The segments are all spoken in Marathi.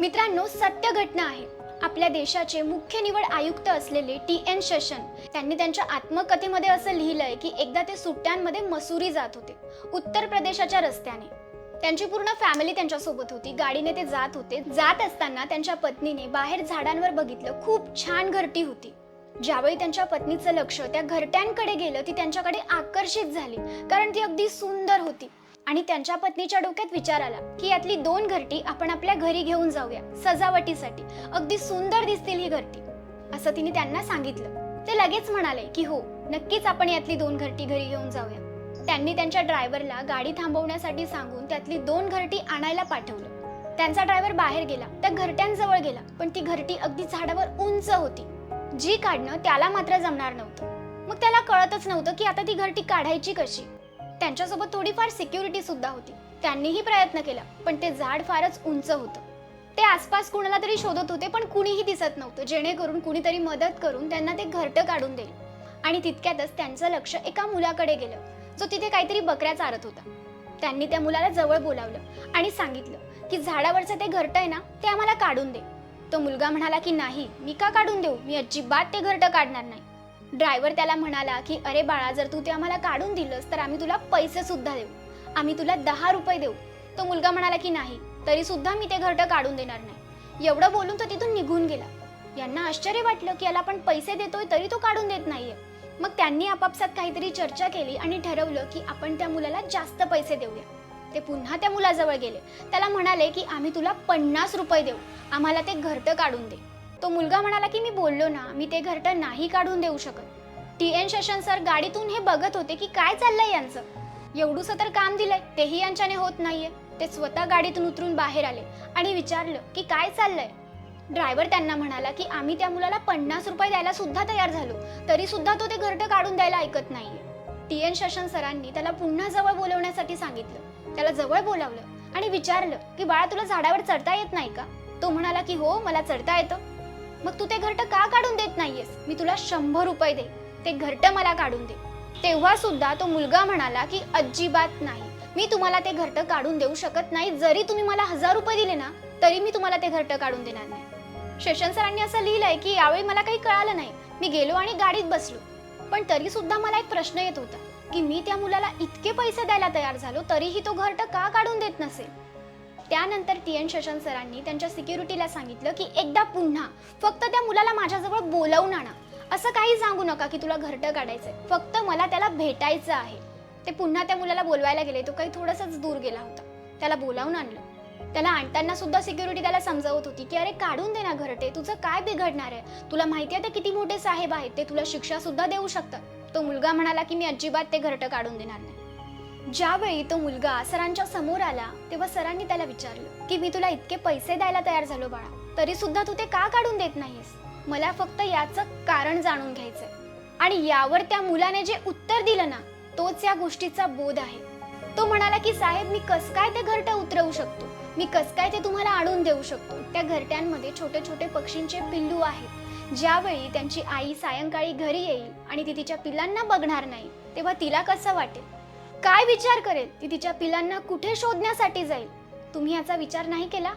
मित्रांनो सत्य घटना आहे. आपल्या देशाचे मुख्य निवड आयुक्त असलेले टी एन शशन त्यांनी त्यांच्या आत्मकथेमध्ये असं लिहिलंय की एकदा ते सुट्ट्यांमध्ये मसुरी जात होते उत्तर प्रदेशाच्या रस्त्याने. त्यांची पूर्ण फॅमिली त्यांच्यासोबत होती. गाडीने ते जात होते. जात असताना त्यांच्या पत्नीने बाहेर झाडांवर बघितलं खूप छान घरटी होती. ज्यावेळी त्यांच्या पत्नीचं लक्ष त्या घरट्यांकडे गेलं ती त्यांच्याकडे आकर्षित झाली कारण ती अगदी सुंदर होती. आणि त्यांच्या पत्नीच्या डोक्यात विचार आला की यातली दोन घरटी आपण आपल्या घरी घेऊन जाऊया सजावटीसाठी. अगदी सुंदर दिसतील ही घरटी असं तिने त्यांना सांगितलं. ते लगेच म्हणाले की हो नक्कीच आपण यातली दोन घरटी घरी घेऊन जाऊया. त्यांनी त्यांच्या ड्रायव्हरला गाडी थांबवण्यासाठी सांगून त्यातली दोन घरटी आणायला पाठवलं. त्यांचा ड्रायव्हर बाहेर गेला त्या घरट्यांजवळ गेला पण ती घरटी अगदी झाडावर उंच होती. जी काढणं त्याला मात्र जमणार नव्हतं. मग त्याला कळतच नव्हतं की आता ती घरटी काढायची कशी. त्यांच्यासोबत थोडीफार सिक्युरिटी सुद्धा होती. त्यांनीही प्रयत्न केला पण ते झाड फारच उंच होतं. ते आसपास कुणाला तरी शोधत होते पण कुणीही दिसत नव्हतं. जेणेकरून कुणीतरी मदत करून त्यांना ते घरटं काढून देईल. आणि तितक्यातच त्यांचं लक्ष एका मुलाकडे गेलं जो तिथे काहीतरी बकऱ्या चारत होता. त्यांनी त्या मुलाला जवळ बोलावलं आणि सांगितलं की झाडावरचं ते घरटं आहे ना ते आम्हाला काढून दे. तो मुलगा म्हणाला की नाही मी का काढून देऊ? मी अजिबात ते घरटं काढणार नाही. ड्रायव्हर त्याला म्हणाला की अरे बाळा जर तू ते आम्हाला काढून दिलंस तर आम्ही तुला पैसे सुद्धा देऊ. आम्ही तुला दहा रुपये देऊ. तो मुलगा म्हणाला की नाही तरी सुद्धा मी ते घरटं काढून देणार नाही. एवढं बोलून तो तिथून निघून गेला. यांना आश्चर्य वाटलं की याला आपण पैसे देतोय तरी तो काढून देत नाहीये. मग त्यांनी आपापसात काहीतरी चर्चा केली आणि ठरवलं की आपण त्या मुलाला जास्त पैसे देऊया. ते पुन्हा त्या मुलाजवळ गेले. त्याला म्हणाले की आम्ही तुला पन्नास रुपये देऊ. आम्हाला ते घरटं काढून दे. तो मुलगा म्हणाला की मी बोललो ना मी ते घरटं नाही काढून देऊ शकत. टी एन शशन सर गाडीतून हे बघत होते की काय चाललंय यांचं. एवढूसं तर काम दिलंय तेही यांच्याने होत नाहीये. ते स्वतः गाडीतून उतरून बाहेर आले आणि विचारलं की काय चाललंय? ड्रायव्हर त्यांना म्हणाला की आम्ही त्या मुलाला पन्नास रुपये द्यायला सुद्धा तयार झालो तरी सुद्धा तो ते घरटं काढून द्यायला ऐकत नाहीये. टी एन शशन सरांनी त्याला पुन्हा जवळ बोलवण्यासाठी सांगितलं. त्याला जवळ बोलावलं आणि विचारलं की बाळा तुला झाडावर चढता येत नाही का? तो म्हणाला की हो मला चढता येतं. मग तू ते घरट का काढून देत नाहीयेस? मी तुला शंभर रुपये दे ते घरटं मला काढून दे. तेव्हा सुद्धा तो मुलगा म्हणाला की अजिबात नाही. मी तुम्हाला ते घरट काढून देऊ शकत नाही. जरी तुम्ही मला हजार रुपये दिले ना तरी मी तुम्हाला ते घरटं काढून देणार नाही. शेषन सरांनी असं लिहिलंय की यावेळी मला काही कळालं नाही. मी गेलो आणि गाडीत बसलो. पण तरी सुद्धा मला एक प्रश्न येत होता की मी त्या मुलाला इतके पैसे द्यायला तयार झालो तरीही तो घरट का काढून देत नसेल? त्यानंतर टी एन शशन सरांनी त्यांच्या सिक्युरिटीला सांगितलं की एकदा पुन्हा फक्त त्या मुलाला माझ्याजवळ बोलवून आणा. असं काही सांगू नका की तुला घरटं काढायचंय. फक्त मला त्याला भेटायचं आहे. ते पुन्हा त्या मुलाला बोलवायला गेले तो काही थोडंसंच दूर गेला होता. त्याला बोलावून आणलं. त्याला आणताना सुद्धा सिक्युरिटी त्याला समजावत होती की अरे काढून दे ना घरटे. तुझं काय बिघडणार आहे? तुला माहिती आहे ते किती मोठे साहेब आहेत. ते तुला शिक्षा सुद्धा देऊ शकतात. तो मुलगा म्हणाला की मी अजिबात ते घरटं काढून देणार नाही. ज्यावेळी तो मुलगा सरांच्या समोर आला तेव्हा सरांनी त्याला विचारलं की मी तुला इतके पैसे द्यायला तयार झालो बाळा. तरी सुद्धा तू ते का काढून देत नाहीस? मला फक्त याचं कारण जाणून घ्यायचंय. आणि यावर त्या मुलाने जे उत्तर दिलं ना तोच या गोष्टीचा बोध आहे. तो म्हणाला की साहेब मी कस काय ते घरटं उतरवू शकतो? मी कस काय ते तुम्हाला आणून देऊ शकतो? त्या घरट्यांमध्ये छोटे छोटे पक्षींचे पिल्लू आहेत. ज्यावेळी त्यांची आई सायंकाळी घरी येईल आणि ती तिच्या पिल्लांना बघणार नाही तेव्हा तिला कसं वाटेल? काय विचार करेल? ती तिच्या पिलांना कुठे शोधण्यासाठी जाईल? तुम्ही याचा विचार नाही केला?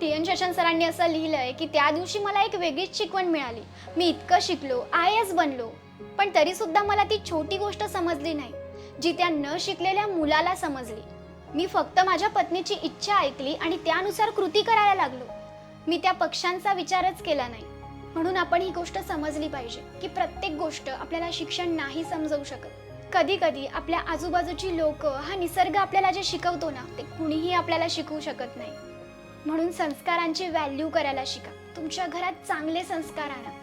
टी एन शशन सरांनी असं लिहिलंय की त्या दिवशी मला एक वेगळीच शिकवण मिळाली. मी इतकं शिकलो आय एस बनलो. पण तरी सुद्धा मला ती छोटी गोष्ट समजली नाही जी त्या न शिकलेल्या मुलाला समजली. मी फक्त माझ्या पत्नीची इच्छा ऐकली आणि त्यानुसार कृती करायला लागलो. मी त्या पक्ष्यांचा विचारच केला नाही. म्हणून आपण ही गोष्ट समजली पाहिजे की प्रत्येक गोष्ट आपल्याला शिक्षण नाही समजवू शकत. कधी कधी आपल्या आजूबाजूची लोक हा निसर्ग आपल्याला जे शिकवतो ना ते कुणीही आपल्याला शिकवू शकत नाही. म्हणून संस्कारांची व्हॅल्यू करायला शिका. तुमच्या घरात चांगले संस्कार आणा.